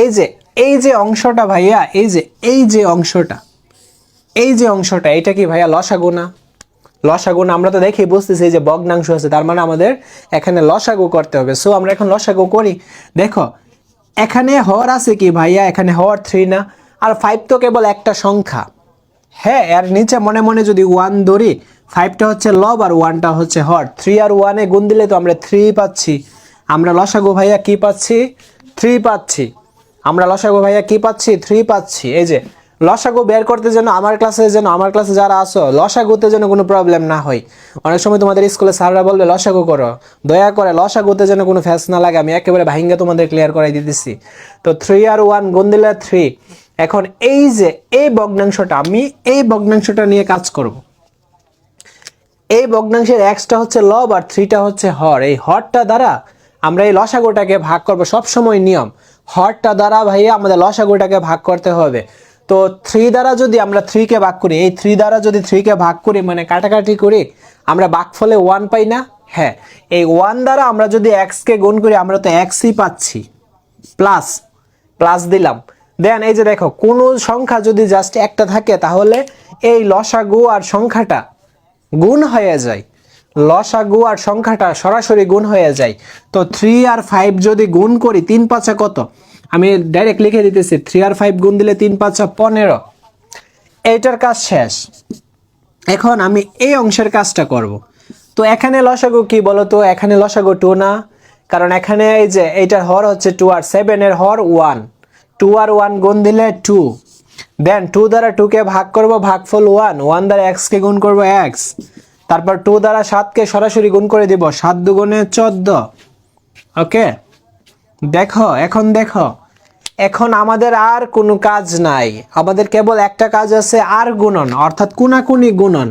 এই যে এই যে অংশটা ভাইয়া, এই যে এই যে অংশটা, এই যে অংশটা, এটা কি ভাইয়া লসাগু না লসাগু না আমরা তো দেখি বুঝতেছি এই যে বগ্নাংশ আছে, তার মানে আমাদের এখানে লসাগু করতে হবে। সো আমরা এখন লসাগু করি। দেখো, এখানে হর আছে কি ভাইয়া? এখানে হর থ্রি না? আর ফাইভ তো কেবল একটা সংখ্যা। হ্যাঁ এর নিচে মনে মনে যদি ওয়ান ধরি ফাইভটা হচ্ছে লব আর ওয়ানটা হচ্ছে হর। থ্রি আর ওয়ানে গুণ দিলে তো আমরা থ্রি পাচ্ছি। আমরা লসাগু ভাইয়া কি পাচ্ছি? থ্রি পাচ্ছি। আমরা লসাগু ভাইয়া কি পাচ্ছি? থ্রি পাচ্ছি। এই যে, লসাগু বের করতে যেন আমার ক্লাসে যেন আমার ক্লাসে যারা আসো লসাগুতে যেন কোনো প্রবলেম না হয়। অনেক সময় তোমাদের স্কুলে স্যাররা বলবে, লসাগু করো। দয়া করে, লসাগুতে যেন কোনো ফ্যাস না লাগে, আমি একেবারে ভাইঙ্গা তোমাদের ক্লিয়ার করাই দিতেছি। তো থ্রি আর ওয়ান গুণ দিলে থ্রি এখন এই যে, এই ভগ্নাংশটা, আমি এই ভগ্নাংশটা নিয়ে কাজ করব। এই ভগ্নাংশের এক্সটা হচ্ছে লব আর থ্রিটা হচ্ছে হর। এই হরটা দ্বারা আমরা এই লসাগুটাকে ভাগ করব সবসময় নিয়ম। হরটা দ্বারা ভাইয়া আমাদের লসাগুটাকে ভাগ করতে হবে। তো থ্রি দ্বারা যদি আমরা থ্রিকে ভাগ করি, এই থ্রি দ্বারা যদি থ্রিকে ভাগ করি মানে কাটাকাটি করি, আমরা ভাগফলে ওয়ান পাই না? হ্যাঁ এই ওয়ান দ্বারা আমরা যদি এক্সকে গুণ করি, আমরা তো এক্সই পাচ্ছি। প্লাস প্লাস দিলাম। দেন এই যে দেখো, কোনো সংখ্যা যদি জাস্ট একটা থাকে, তাহলে এই লসাগু আর সংখ্যাটা গুণ হয়ে যায়। লসাগু আর সংখ্যাটা সরাসরি গুণ হয়ে যায়। তো থ্রি আর ফাইভ যদি গুণ করি, তিন পাঁচা কত? আমি ডাইরেক্ট লিখে দিতেছি থ্রি আর ফাইভ গুণ দিলে তিন পাঁচা পনেরো। এইটার কাজ শেষ। এখন আমি এই অংশের কাজটা করব। তো এখানে লসাগু কি বলো তো এখানে লসাগু টু না, কারণ এখানে এই যে এইটার হর হচ্ছে টু আর সেভেনের হর ওয়ান টু আর ওয়ান গুণ দিলে টু দেন টু দ্বারা টুকে ভাগ করব, ভাগফল ওয়ান ওয়ান দ্বারা এক্সকে গুণ করব এক্স তারপর টু দ্বারা সাতকে সরাসরি গুণ করে দিব সাত দুগুণে চোদ্দ। ওকে? দেখো, এখন দেখো। এখন আমাদের আর কোনো কাজ নাই। আমাদের কেবল একটা কাজ আছে, আর গুণন, অর্থাৎ কুনাকুনি গুণন।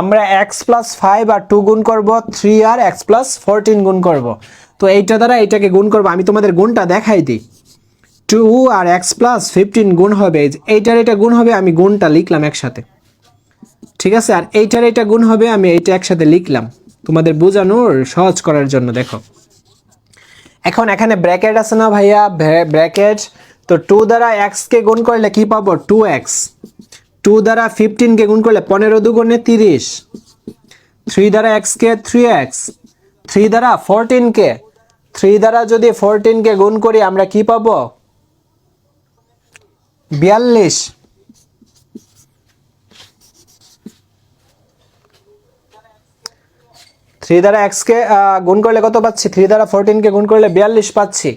আমরা এক্স প্লাস ফাইভ আর টু গুণ করব থ্রি আর এক্স প্লাস ফোরটিন গুণ করব। তো এইটা দ্বারা এইটাকে গুণ করব, আমি তোমাদের গুণটা দেখাই দিই। টু আর এক্স প্লাস ফিফটিন গুণ হবে, এইটার এটা গুণ হবে, আমি গুণটা লিখলাম একসাথে। ঠিক আছে? আর এইটার এটা গুণ হবে, আমি এইটা একসাথে লিখলাম। তোমাদের বোঝানোর সহজ করার জন্য, দেখো। এখন এখানে ব্র্যাকেট আছে না ভাইয়া? ব্র্যাকেট। তো টু দ্বারা এক্সকে গুণ করলে কি পাবো? টু এক্স টু দ্বারা ফিফটিনকে গুণ করলে পনেরো দুগুণে তিরিশ। থ্রি দ্বারা এক্সকে থ্রি এক্স থ্রি দ্বারা ফোরটিনকে থ্রি দ্বারা যদি ফোরটিনকে গুণ করি, আমরা কি পাবো? বিয়াল্লিশ। থ্রি দ্বারা এক্সকে গুণ করলে কত পাচ্ছি? থ্রি দ্বারা ফোরটিনকে গুণ করলে বিয়াল্লিশ পাচ্ছি।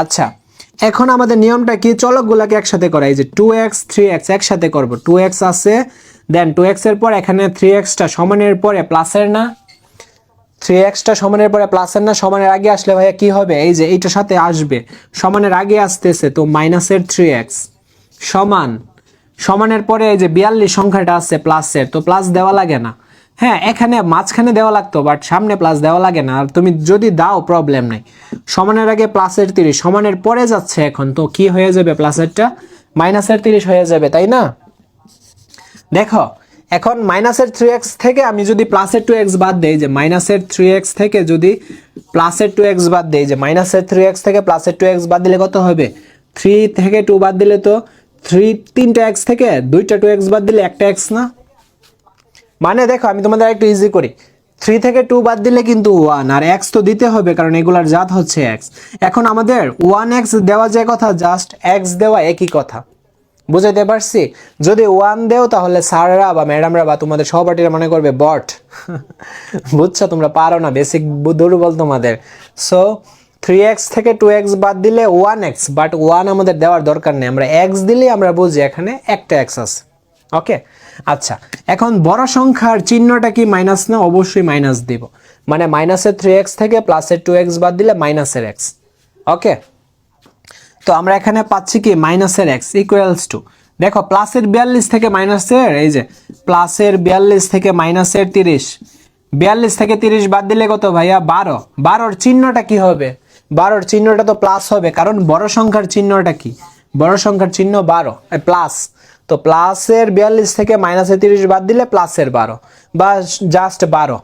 আচ্ছা এখন আমাদের নিয়মটা কি? চলকগুলাকে একসাথে করা এই যে টু এক্স থ্রি এক্স একসাথে করব। টু এক্স আছে দেন টু এক্সের পর এখানে থ্রি এক্সটা সমানের পরে প্লাসের না। থ্রি এক্সটা সমানের পরে প্লাসের না, সমানের আগে আসলে ভাইয়া কি হবে? এই যে এইটার সাথে আসবে। সমানের আগে আসতেছে তো মাইনাসের থ্রি এক্স সমান। সমানের পরে এই যে বিয়াল্লিশ সংখ্যাটা আছে প্লাসের তো প্লাস দেওয়া লাগে না। হ্যাঁ এখানে মাঝখানে দেওয়া লাগতো বাট সামনে প্লাস দেওয়া লাগে না। আর তুমি যদি দাও প্রবলেম নাই। সমানের আগে প্লাসের তিরিশ, সমানের পরে যাচ্ছে এখন, তো কি হয়ে যাবে প্লাসেরটা মাইনাসের তিরিশ হয়ে যাবে, তাই না? দেখো, এখন মাইনাসের থ্রি এক্স থেকে আমি যদি প্লাসের টু এক্স বাদ দেই, যে মাইনাসের থ্রি এক্স থেকে যদি প্লাসের টু এক্স বাদ দেই, যে মাইনাসের থ্রি এক্স থেকে প্লাসের টু এক্স বাদ দিলে কত হবে? থ্রি থেকে টু বাদ দিলে তো থ্রি তিনটা এক্স থেকে দুইটা টু এক্স বাদ দিলে একটা এক্স না? মানে দেখো, আমি তোমাদের একটু ইজি করি। থ্রি থেকে টু বাদ দিলে কিন্তু ওয়ান আর এক্স তো দিতে হবে, কারণ এগুলার জাত হচ্ছে এক্স এখন আমাদের ওয়ান এক্স দেওয়া যে কথা জাস্ট এক্স দেওয়া একই কথা। বুঝাইতে পারছি? যদি ওয়ান দেও, তাহলে স্যাররা বা ম্যাডামরা বা তোমাদের সহপাঠীরা মনে করবে, বট, বুঝছ? তোমরা পারো না বেসিক দুর্বল তোমাদের। সো থ্রি এক্স থেকে টু এক্স বাদ দিলে ওয়ান এক্স বাট ওয়ান আমাদের দেওয়ার দরকার নেই। আমরা এক্স দিলেই আমরা বুঝি এখানে একটা এক্স আছে। ওকে আচ্ছা এখন বড় সংখ্যার চিহ্নটা কি মাইনাস না অবশ্যই মাইনাস দিব? মানে মাইনাসের থ্রি এক্স থেকে প্লাসের টু এক্স বাদ দিলে মাইনাসের এক্স ওকে তো আমরা এখানে পাচ্ছি কি মাইনাসের এক্স ইকুয়ালস টু দেখো প্লাসের বিয়াল্লিশ থেকে মাইনাসের এই যে প্লাসের বিয়াল্লিশ থেকে মাইনাসের তিরিশ। বিয়াল্লিশ থেকে তিরিশ বাদ দিলে কত ভাইয়া? বারো। বারোর চিহ্নটা কি হবে? বারোর চিহ্নটা তো প্লাস হবে, কারণ বড় সংখ্যার চিহ্নটা কি? বড় সংখ্যার চিহ্ন বারো প্লাস তো প্লাসের বিয়াল্লিশ থেকে মাইনাসের তিরিশ বাদ দিলে প্লাসের বারো বা জাস্ট বারো।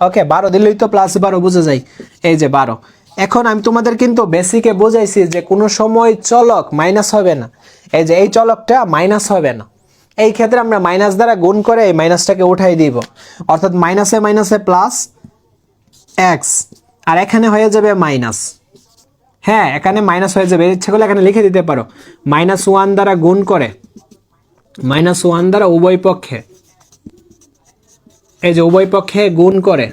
ওকে বারো দিলেই তো প্লাস বারো বুঝে যায়। এই যে বারো। এখন আমি তোমাদের কিন্তু বেসিকে বোঝাইছি যে কোনো সময় চলক মাইনাস হবে না। এই যে এই চলকটা মাইনাস হবে না। এই ক্ষেত্রে আমরা মাইনাস দ্বারা গুণ করে এই মাইনাসটাকে উঠাই দিব। অর্থাৎ মাইনাসে মাইনাসে প্লাস এক্স আর এখানে হয়ে যাবে মাইনাস হ্যাঁ এখানে মাইনাস হয়ে যাবে। ইচ্ছে করলে এখানে লিখে দিতে পারো। মাইনাস ওয়ান দ্বারা গুণ করে। মাইনাস ওয়ান দ্বারা উভয় পক্ষে, এই যে উভয় পক্ষে গুণ করে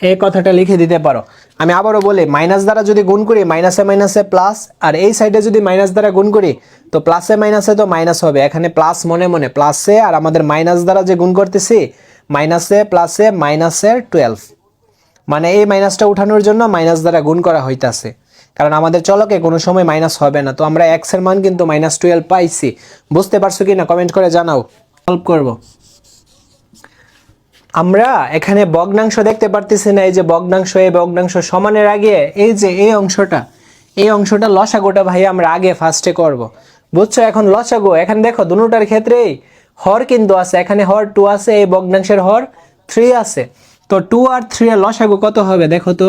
এই কথাটা লিখে দিতে পারো। আমি আবারও বলি, মাইনাস দ্বারা যদি গুণ করি, মাইনাসে মাইনাসে প্লাস, আর এই সাইডে যদি মাইনাস দ্বারা গুণ করি, তো প্লাসে মাইনাসে তো মাইনাস হবে। এখানে প্লাস মনে মনে, প্লাসে আর আমাদের মাইনাস দ্বারা যে গুণ করতেছি, মাইনাসে, প্লাসে মাইনাসের টুয়েলভ। মানে এই মাইনাসটা উঠানোর জন্য মাইনাস দ্বারা গুণ করা হইতাছে। কারণ আমাদের চলকে কোনো সময় মাইনাস হবে না। তো আমরা এক্সের মান কিন্তু মাইনাস টুয়েলভ পাইছি। বুঝতে পারছ কি না কমেন্ট করে জানাও। সলভ করব। আমরা এখানে ভগ্নাংশ দেখতে পারতেছি না, এই যে ভগ্নাংশ, এই ভগ্নাংশ সমানের আগে, এই যে এই অংশটা এই অংশটা লসাগুটা ভাই আমরা আগে ফার্স্টে করব। বুঝছ এখন লসাগু? এখানে দেখো দুটার ক্ষেত্রেই হর কিন্তু আছে। এখানে হর টু আছে, এই ভগ্নাংশের হর থ্রি আছে। তো টু আর থ্রি এর লসাগু কত হবে? দেখো তো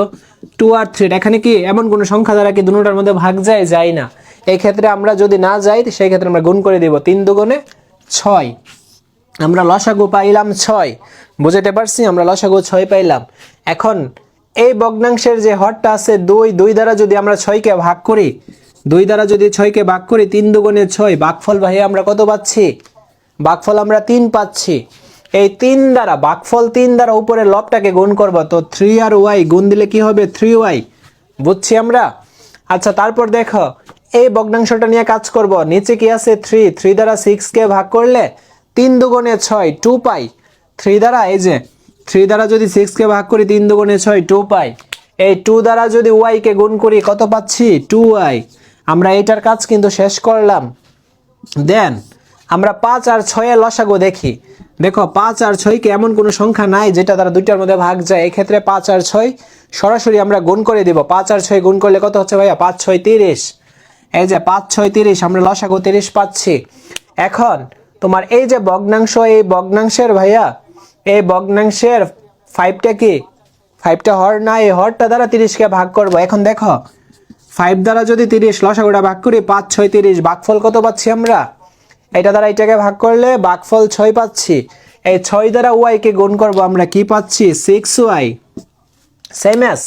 টু আর থ্রি এখানে কি এমন কোনো সংখ্যা দ্বারা কি দুটার মধ্যে ভাগ যায়? যায় না। এই ক্ষেত্রে আমরা যদি না যাই সেই ক্ষেত্রে আমরা গুণ করে দিব তিন দুগুণে ছয়। আমরা লসাগু পাইলাম ছয়। বুঝতে পারছি? আমরা লসাগু ছয় পাইলাম। এখন এই ভগ্নাংশের যে হরটা আছে দুই দুই দ্বারা যদি আমরা ছয়কে ভাগ করি, দুই দ্বারা যদি ছয়কে ভাগ করি, তিন দুগুণে ছয় বাঘফল ভাই আমরা কত পাচ্ছি? বাঘফল আমরা তিন পাচ্ছি। এই তিন দ্বারা, বাকফল তিন দ্বারা উপরে লবটাকে গুণ করব, তো থ্রি আর ওয়াই গুণ দিলে কি হবে? থ্রি ওয়াই বুঝছি আমরা? আচ্ছা তারপর দেখো, এই ভগ্নাংশটা নিয়ে কাজ করব। নিচে কি আছে? থ্রি থ্রি দ্বারা সিক্সকে ভাগ করলে তিন দুগুণে ছয় টু পাই থ্রি দ্বারা, এই যে থ্রি দ্বারা যদি সিক্সকে ভাগ করি, তিন দুগুণে ছয় টু পাই এই টু দ্বারা যদি ওয়াইকে গুণ করি, কত পাচ্ছি? টু ওয়াই আমরা এটার কাজ কিন্তু শেষ করলাম। দেন আমরা পাঁচ আর ছয়ের লসাগু দেখি। দেখো, পাঁচ আর ছয়কে এমন কোনো সংখ্যা নাই যেটা তারা দুইটার মধ্যে ভাগ যায়। এক্ষেত্রে পাঁচ আর ছয় সরাসরি আমরা গুণ করে দিব। পাঁচ আর ছয় গুণ করলে কত হচ্ছে ভাইয়া? পাঁচ, ছয়, তিরিশ। এই যে পাঁচ, ছয়, তিরিশ, আমরা লসাগু তিরিশ পাচ্ছি। এখন তোমার এই যে ভগ্নাংশ, এই ভগ্নাংশের ভাইয়া, এই ভগ্নাংশের ফাইভটা কি? ফাইভটা হর না, এই হরটা দ্বারা তিরিশকে ভাগ করব। এখন দেখো ফাইভ দ্বারা যদি তিরিশ লসাগুটা ভাগ করি, পাঁচ, ছয়, তিরিশ, ভাগফল কত পাচ্ছি আমরা? এটা দ্বারা এটাকে ভাগ করলে ভাগফল ছয় পাচ্ছি। এই ছয় দ্বারা ওয়াইকে গুণ করব আমরা কি পাচ্ছি? Six y same as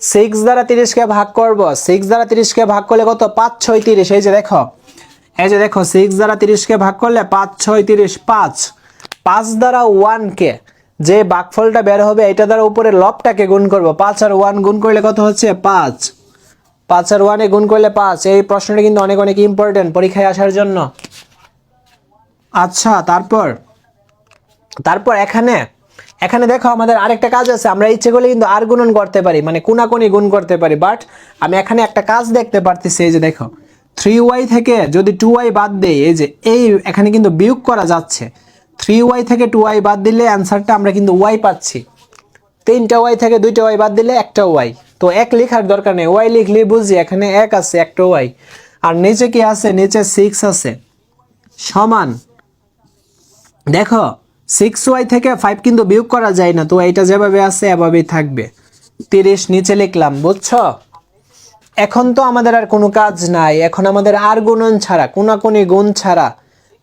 six দ্বারা তিরিশকে ভাগ করব। সিক্স দ্বারা তিরিশকে ভাগ করলে কত? পাঁচ, ছয়, তিরিশ। এই যে দেখো। এই যে দেখো সিক্স দ্বারা তিরিশকে ভাগ করলে পাঁচ, ছয়, তিরিশ, পাঁচ। পাঁচ দ্বারা ওয়ানকে যে বাকফলটা বের হবে, এটা দ্বারা উপরে লবটাকে গুণ করব। পাঁচ আর ওয়ান গুণ করলে কত হচ্ছে? পাঁচ। পাঁচ আর ওয়ানে গুণ করলে পাঁচ। এই প্রশ্নটা কিন্তু অনেক অনেক ইম্পর্টেন্ট পরীক্ষায় আসার জন্য। আচ্ছা তারপর? তারপর এখানে এখানে দেখো আমাদের আরেকটা কাজ আছে, আমরা ইচ্ছে করলে কিন্তু আর গুণন করতে পারি মানে কোনাকুনি গুণ করতে পারি বাট আমি এখানে একটা কাজ দেখতে পারতেছি, এই যে দেখো থ্রি ওয়াই থেকে যদি টু ওয়াই বাদ দেই, এই যে এই এখানে কিন্তু বিয়োগ করা যাচ্ছে থ্রি ওয়াই থেকে টু ওয়াই বাদ দিলে অ্যান্সারটা আমরা কিন্তু ওয়াই পাচ্ছি, তিনটা ওয়াই থেকে দুইটা ওয়াই বাদ দিলে একটা ওয়াই তো এক লেখার দরকার নেই ওয়াই লিখলে বুঝি এখানে এক আছে, একটা ওয়াই আর নিচে কি আছে, নিচে সিক্স আছে, সমান দেখো সিক্স ওয়াই থেকে ফাইভ কিন্তু বিয়োগ করা যায় না, তো এইটা যেভাবে আছে এভাবেই থাকবে। তিরিশ নিচে লিখলাম, বুঝছ? এখন তো আমাদের আর কোনো কাজ নাই, এখন আমাদের আর গুণন ছাড়া, কোনাকুনি গুণ ছাড়া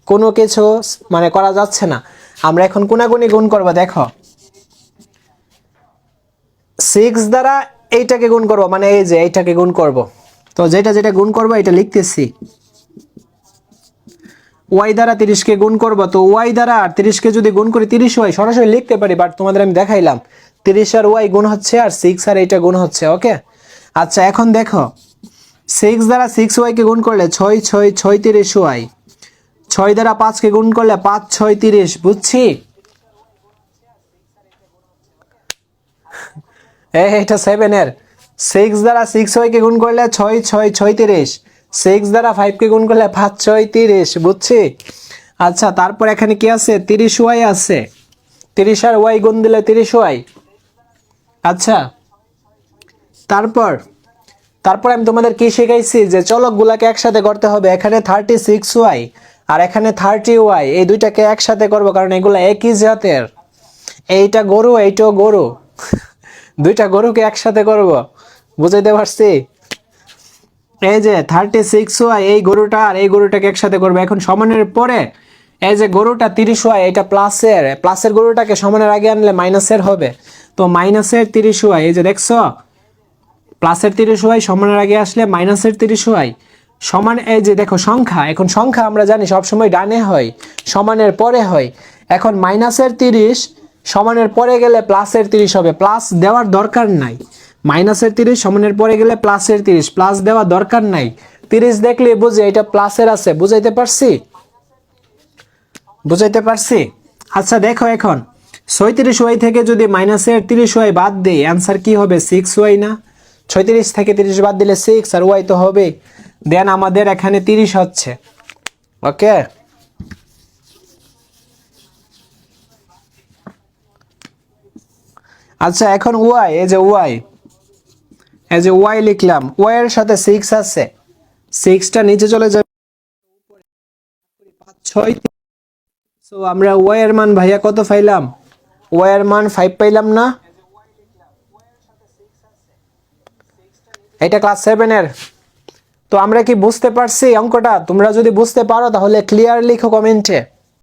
কোনো কিছু মানে করা যাচ্ছে না। আমরা এখন কোনাকুনি গুণ করব, দেখো। সিক্স দ্বারা এইটাকে গুণ করব মানে এই যে এইটাকে গুণ করব। তো যেটা যেটা গুণ করব, এটা লিখতেছি। ওয়াই দ্বারা তিরিশকে গুণ করব, তো ওয়াই দ্বারা আর তিরিশকে যদি গুণ করি তিরিশ ওয়াই, সরাসরি লিখতে পারি বাট তোমাদের আমি দেখাইলাম। তিরিশ আর ওয়াই গুণ হচ্ছে আর সিক্স আর এইটা গুণ হচ্ছে ওকে আচ্ছা এখন দেখো। সিক্স দ্বারা সিক্স ওয়াইকে গুণ করলে ছয় ছয় ছয় তিরিশ ওয়াই। ছয় দ্বারা পাঁচকে গুণ করলে পাঁচ, ছয় তিরিশ, বুঝছি? এটা সেভেনের সিক্স দ্বারা সিক্স ওয়াইকে গুণ করলে ছয় ছয় ছয় তিরিশ। সিক্স দ্বারা ফাইভকে গুণ করলে পাঁচ, ছয়, তিরিশ, বুঝছি? আচ্ছা তারপর এখানে কি আছে? তিরিশ ওয়াই আছে। তিরিশ আর ওয়াই গুণ দিলে তিরিশ ওয়াই। আচ্ছা তারপর তারপর আমি তোমাদের কি শিখাইছি? যে চলকগুলাকে একসাথে করতে হবে। এখানে থার্টি সিক্স ওয়াই আর এখানে থার্টি ওয়াই। এই দুইটাকে একসাথে করব কারণ এগুলো একই জাতের। এইটা গরু, এইটাও গরু। দুইটা গরুকে একসাথে করব। বুঝাইতে পারছি? এই যে থার্টি সিক্স ওয়াই এই গরুটা আর এই গরুটাকে একসাথে করবে। এখন সমানের পরে, এই যে গরুটা তিরিশ ওয়াই এটা প্লাসের প্লাসের গরুটাকে সমানের আগে আনলে মাইনাসের হবে। তো মাইনাসের তিরিশ ওয়াই এই যে দেখছ? প্লাসের তিরিশ ওয়াই সমানের আগে আসলে মাইনাসের তিরিশ ওয়াই সমান, এই যে দেখো সংখ্যা। এখন সংখ্যা আমরা জানি সবসময় ডানে হয়, সমানের পরে হয়। এখন মাইনাসের তিরিশ, সমানের পরে গেলে প্লাসের তিরিশ হবে। প্লাস দেওয়ার দরকার নাই। মাইনাসের তিরিশ, সমানের পরে গেলে প্লাসের তিরিশ। প্লাস দেওয়ার দরকার নাই। তিরিশ দেখলে বুঝে এটা প্লাসের আছে। বুঝাইতে পারছি? বুঝাইতে পারছি? আচ্ছা দেখো এখন। ছয়ত্রিশ ওয়াই থেকে যদি মাইনাসের তিরিশ ওয়াই বাদ দিই অ্যান্সার কি হবে? সিক্স ওয়াই না? ছয়ত্রিশ থেকে তিরিশ বাদ দিলে সিক্স আর ওয়াই তো হবে। দেন আমাদের এখানে তিরিশ হচ্ছে। ওকে? আচ্ছা এখন ওয়াই, এই যে ওয়াই। এই যে ওয়াই লিখলাম, ওয়াই এর সাথে সিক্স আছে। সিক্সটা নিচে চলে যাবে। পাঁচ ছয় সো আমরা ওয়াই এর মান ভাইয়া কত পাইলাম? ওয়াই এর মান ফাইভ পাইলাম না। এটা ক্লাস সেভেনের তো আমরা কি বুঝতে পারছি অঙ্কটা? তোমরা যদি বুঝতে পারো, তাহলে ক্লিয়ার লিখো কমেন্টে